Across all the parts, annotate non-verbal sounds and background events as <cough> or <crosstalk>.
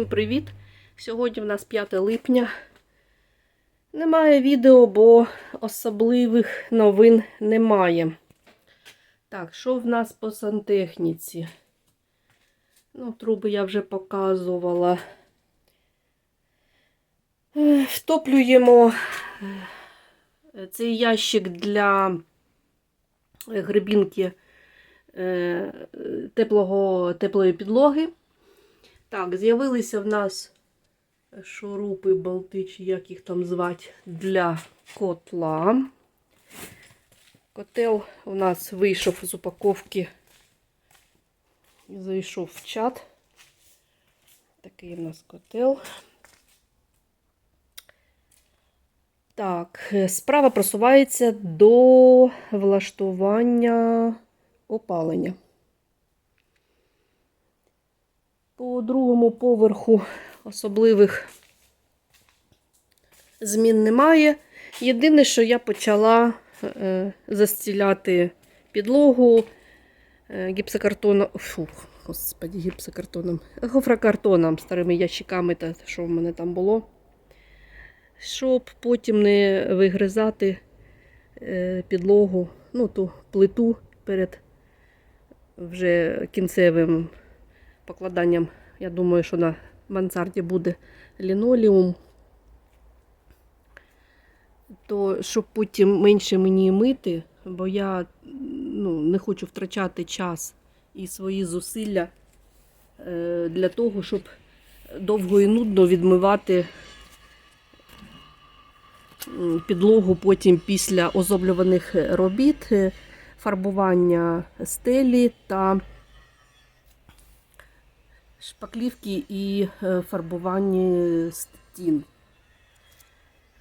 Всім привіт! Сьогодні в нас 5 липня. Немає відео, бо особливих новин немає. Так, що в нас по сантехніці? Ну, труби я вже показувала. Е, Втоплюємо е, цей ящик для грибінки е, теплого, теплої підлоги. Так, з'явилися в нас шурупи, болти, чи як їх там звати, для котла. Котел у нас вийшов з упаковки зайшов в чат. Такий у нас котел. Так, справа просувається до влаштування опалення. По другому поверху особливих змін немає. Єдине, що я почала е, застіляти підлогу е, гіпсокартоном. Фу, господі, гіпсокартоном. Гофрокартоном, старими ящиками, та що в мене там було. Щоб потім не вигризати е, підлогу, ну, ту плиту перед вже кінцевим покладанням. Я думаю, що на мансарді буде лінолеум. То щоб потім менше мені мити, бо я ну, не хочу втрачати час і свої зусилля е, для того, щоб довго і нудно відмивати підлогу потім після озоблюваних робіт, е, фарбування стелі та шпаклівки і е, фарбування стін.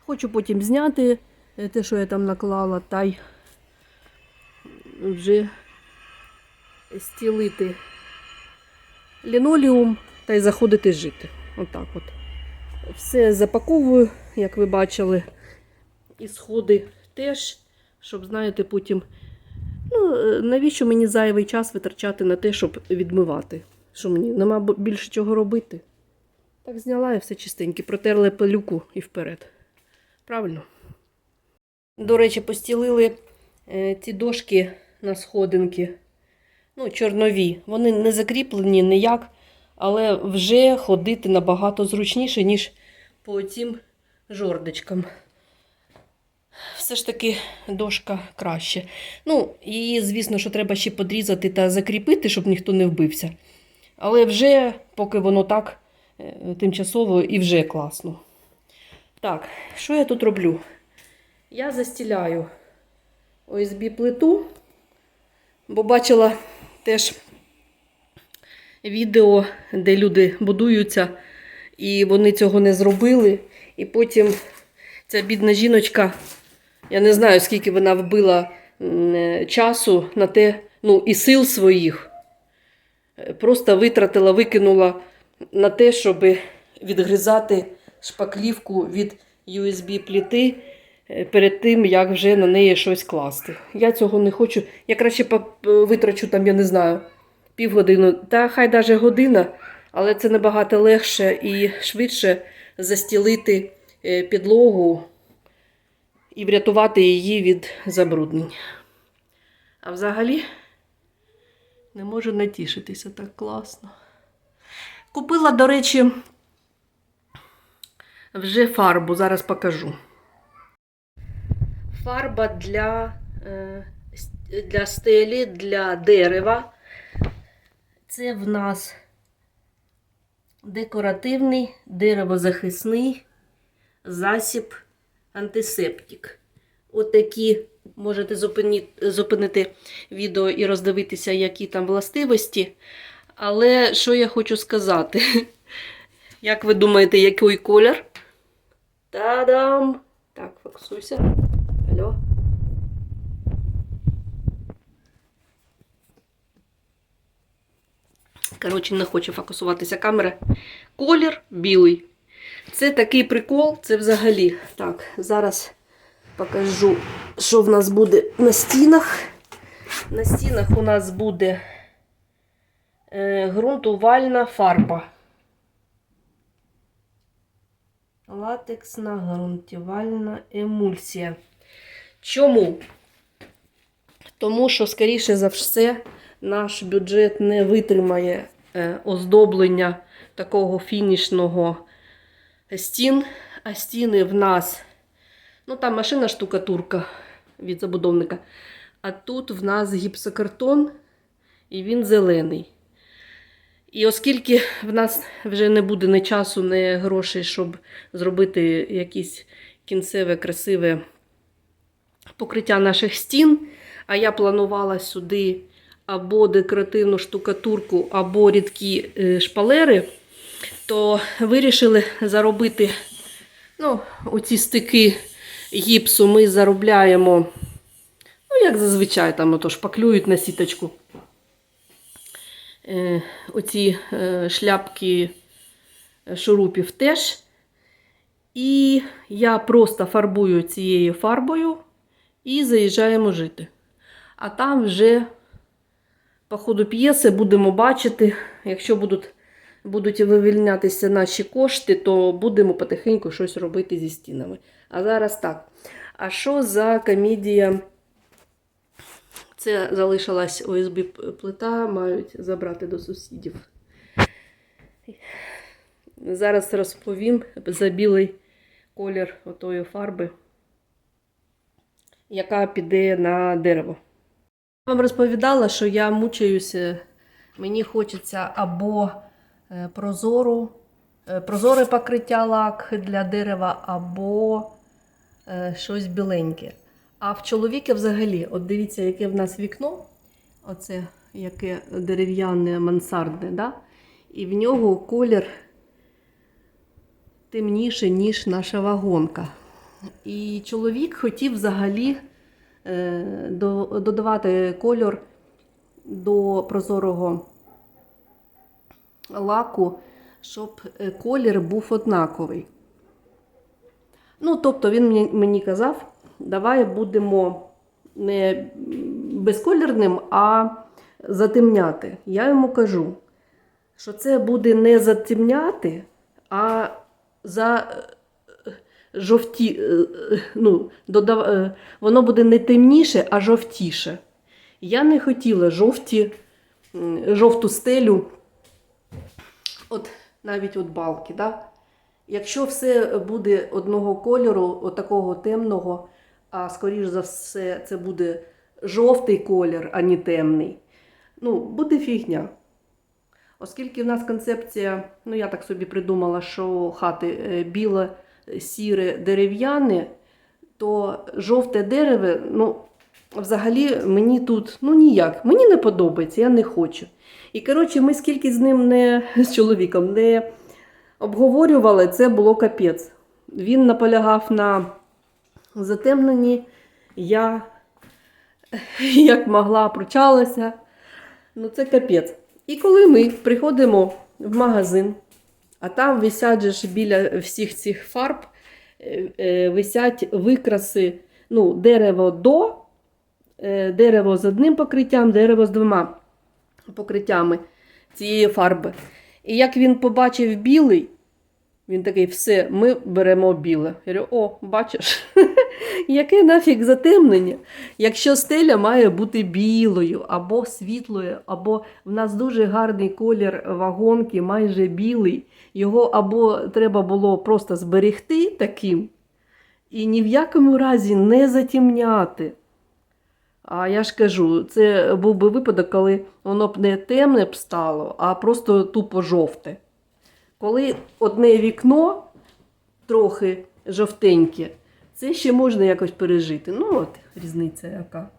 Хочу потім зняти е, те, що я там наклала, та й вже стілити лінолеум та й заходити жити. Отак от. Все запаковую, як ви бачили, і сходи теж, щоб, знаєте, потім. Ну, е, навіщо мені зайвий час витрачати на те, щоб відмивати? Що мені нема більше чого робити? Так зняла і все чистеньке, протерли пилюку і вперед. Правильно? До речі, постілили е, ці дошки на сходинки. Ну, чорнові. Вони не закріплені ніяк, але вже ходити набагато зручніше, ніж по цим жордочкам. Все ж таки дошка краще. Ну, її, звісно, що треба ще подрізати та закріпити, щоб ніхто не вбився. Але вже, поки воно так е, тимчасово і вже класно. Так, що я тут роблю? Я застіляю ОСБ плиту, бо бачила теж відео, де люди будуються, і вони цього не зробили. І потім ця бідна жіночка, я не знаю, скільки вона вбила е, часу на те, ну і сил своїх. Е, Просто витратила, викинула на те, щоб відгризати шпаклівку від USB пліти е, перед тим, як вже на неї щось класти. Я цього не хочу. Я краще витрачу там, я не знаю, півгодини, та хай навіть година, але це набагато легше і швидше застілити е, підлогу і врятувати її від забруднень. А взагалі не можу натішитися так класно. Купила, до речі, вже фарбу, зараз покажу. Фарба для, е, для стелі, для дерева. Це в нас декоративний деревозахисний засіб антисептик. Отакі можете зупинити, відео і роздивитися, які там властивості. Але що я хочу сказати? <laughs> Як ви думаєте, який колір? Та-дам! Так, фокусуйся. Алло. Коротше, не хоче фокусуватися камера. Колір білий. Це такий прикол, це взагалі. Так, зараз покажу, що в нас буде на стінах. На стінах у нас буде е, ґрунтувальна фарба. Латексна ґрунтівальна емульсія. Чому? Тому що, скоріше за все, наш бюджет не витримає е, оздоблення такого фінішного стін. А стіни в нас, ну там машина штукатурка від забудовника. А тут в нас гіпсокартон і він зелений. І оскільки в нас вже не буде ні часу, ні грошей, щоб зробити якесь кінцеве, красиве покриття наших стін, а я планувала сюди або декоративну штукатурку, або рідкі е, шпалери, то вирішили заробити ну, оці стики гіпсу ми заробляємо, ну, як зазвичай, там ото шпаклюють на сіточку. Е, оці е, шляпки е, шурупів теж. І я просто фарбую цією фарбою і заїжджаємо жити. А там вже по ходу п'єси будемо бачити, якщо будуть, будуть вивільнятися наші кошти, то будемо потихеньку щось робити зі стінами. А зараз так. А що за комедія? Це залишилась ОСБ плита, мають забрати до сусідів. Зараз розповім за білий колір отої фарби, яка піде на дерево. Я вам розповідала, що я мучаюся, мені хочеться або е, прозору, е, прозоре покриття лак для дерева, або щось біленьке. А в чоловіка взагалі, от дивіться, яке в нас вікно, оце яке дерев'яне мансардне, да? і в нього колір темніше, ніж наша вагонка. І чоловік хотів взагалі е, додавати кольор до прозорого лаку, щоб е, колір був однаковий. Ну, тобто він мені, казав, давай будемо не безколірним, а затемняти. Я йому кажу, що це буде не затемняти, а за е, жовті, е, е, ну, додав, воно буде не темніше, а жовтіше. Я не хотіла жовті, жовту стелю, от навіть от балки. Да? Якщо все буде одного кольору, от такого темного, а скоріш за все, це буде жовтий колір, а не темний, ну, буде фігня. Оскільки в нас концепція, ну я так собі придумала, що хати е, біле, сіре, дерев'яне, то жовте дерево, ну, взагалі мені тут ну ніяк, мені не подобається, я не хочу. І коротше, ми скільки з ним не з чоловіком не обговорювали, це було капець. Він наполягав на затемненні, я <laughs> як могла пручалася. Ну, це капець. І коли ми приходимо в магазин, а там висять же біля всіх цих фарб, е, е, висять викраси, ну, дерево до, е, дерево з одним покриттям, дерево з двома покриттями цієї фарби. І як він побачив білий, він такий, все, ми беремо біле. Я говорю, о, бачиш, <laughs> яке нафіг затемнення, якщо стеля має бути білою або світлою, або в нас дуже гарний колір вагонки, майже білий. Його або треба було просто зберегти таким, і ні в якому разі не затемняти. А я ж кажу, це був би випадок, коли воно б не темне б стало, а просто тупо жовте. Коли одне вікно трохи жовтеньке, це ще можна якось пережити. Ну, от різниця яка.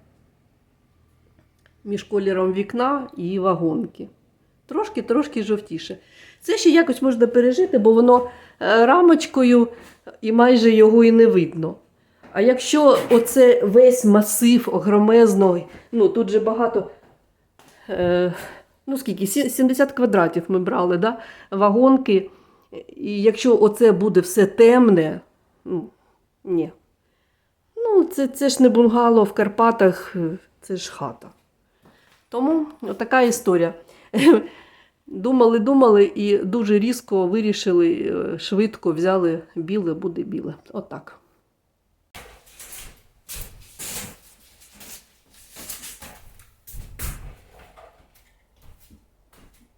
Між кольором вікна і вагонки. Трошки-трошки жовтіше. Це ще якось можна пережити, бо воно е, рамочкою і майже його і не видно. А якщо оце весь масив огромезний, ну тут же багато. Е, ну скільки, 70 квадратів ми брали, да? вагонки. І якщо оце буде все темне, ну, ні. Ну, це, це ж не бунгало в Карпатах, це ж хата. Тому така історія. <laughs> Думали, думали і дуже різко вирішили, е, швидко взяли біле, буде біле. Отак.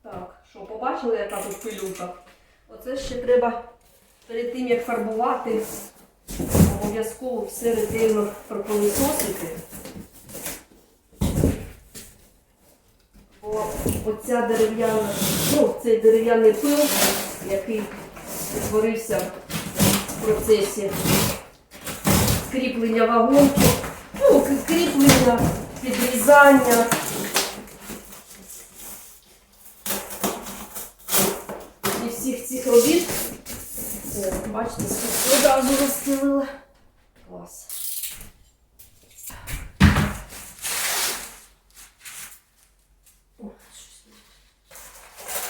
Так, що, побачили, яка тут пилюка? Оце ще треба перед тим, як фарбувати, обов'язково все ретельно пропилисосити. Бо оця дерев'яна, ну, цей дерев'яний пил, який утворився в процесі кріплення вагонки, ну, кріплення, підрізання. І цих робіт. О, бачите, скільки одразу розстелила. Клас.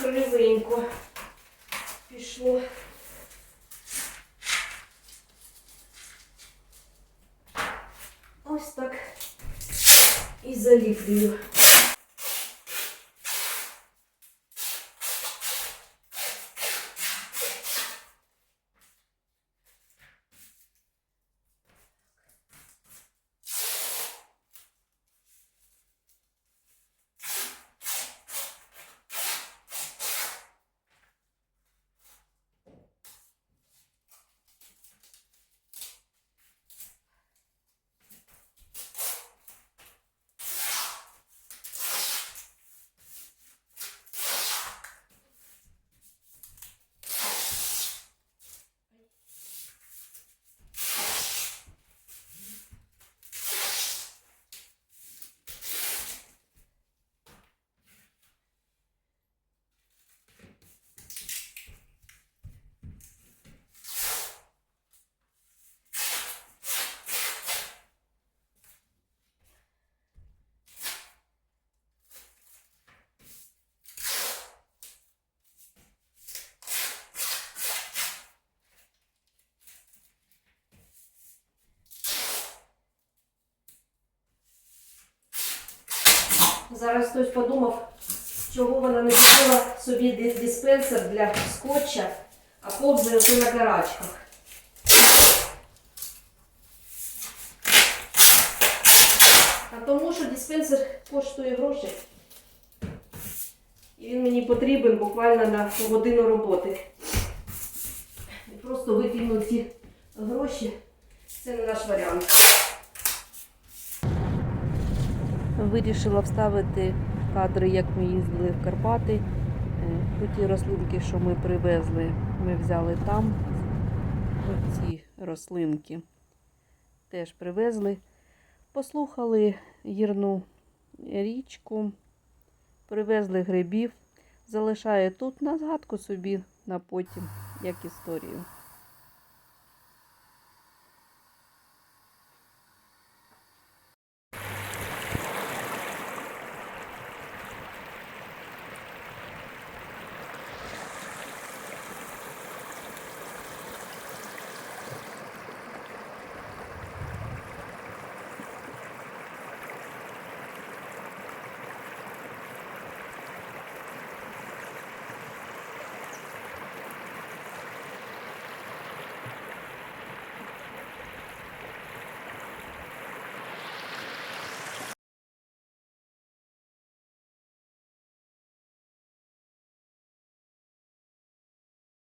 Кривенько пішло. Ось так і заліплюю. Зараз хтось подумав, чого вона не купила собі ди- диспенсер для скотча, а повзає ото на карачках. А тому, що диспенсер коштує гроші. І він мені потрібен буквально на годину роботи. І просто викинути гроші це не наш варіант. Вирішила вставити кадри, як ми їздили в Карпати. Е, Ті рослинки, що ми привезли, ми взяли там. Оці рослинки теж привезли. Послухали гірну річку, привезли грибів. Залишаю тут на згадку собі на потім, як історію.